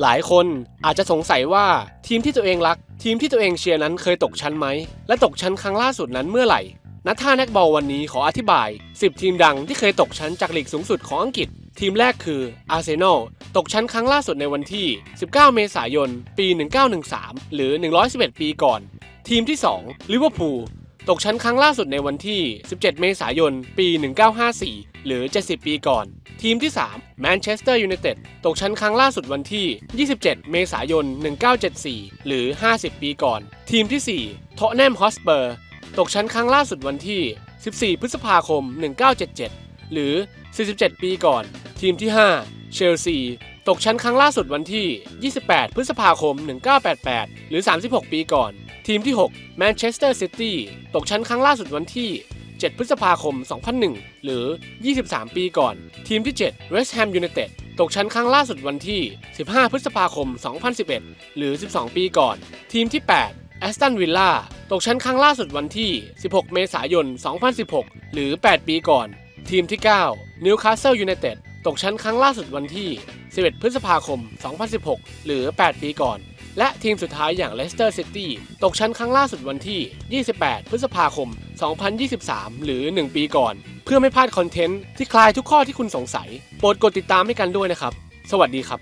หลายคนอาจจะสงสัยว่าทีมที่ตัวเองรัก ทีมที่ตัวเองเชียร์นั้นเคยตกชั้นไหม และตกชั้นครั้งล่าสุดนั้นเมื่อไหร่นัทท่านักบอลวันนี้ขออธิบาย 10 ทีมดังที่เคยตกชั้นจากลีกสูงสุดของอังกฤษ ทีมแรกคืออาร์เซนอลตกชั้นครั้งล่าสุดในวันที่ 19 เมษายน ปี 1913 หรือ 111 ปีก่อน ทีมที่2ลิเวอร์พูลตกชั้นครั้งล่าสุดในวันที่ 17 เมษายน ปี 1954 หรือ 70 ปีก่อน ทีมที่3แมนเชสเตอร์ยูไนเต็ดตกชั้นครั้งล่าสุดวันที่ 27 เมษายน 1974 หรือ 50 ปีก่อน ทีมที่4ท็อตแนมฮอสเปอร์ ตกชั้นครั้งล่าสุดวันที่ 14 พฤษภาคม 1977 หรือ 47 ปีก่อน ทีมที่ 5 เชลซี ตกชั้นครั้งล่าสุดวันที่ 28 พฤษภาคม 1988 หรือ 36 ปีก่อน ทีมที่ 6 แมนเชสเตอร์ซิตี้ ตกชั้นครั้งล่าสุดวันที่ 7 พฤษภาคม 2001 หรือ 23 ปีก่อน ทีมที่ 7 West Ham United ตกชั้นครั้งล่าสุดวันที่ 15 พฤษภาคม 2011 หรือ 12 ปีก่อน ทีมที่8แอสตันวิลล่าตกชั้นครั้งล่าสุดวันที่ 16 เมษายน 2016 หรือ 8 ปีก่อน ทีมที่9นิวคาสเซิลยูไนเต็ดตกชั้นครั้งล่าสุดวันที่ 11 พฤษภาคม 2016 หรือ 8 ปีก่อน และทีมสุดท้ายอย่างเลสเตอร์ซิตี้ตกชั้นครั้งล่าสุดวันที่ 28 พฤษภาคม 2023 หรือ 1 ปีก่อน เพื่อไม่พลาดคอนเทนต์ที่คลายทุกข้อที่คุณสงสัย โปรดกดติดตามให้กันด้วยนะครับ สวัสดีครับ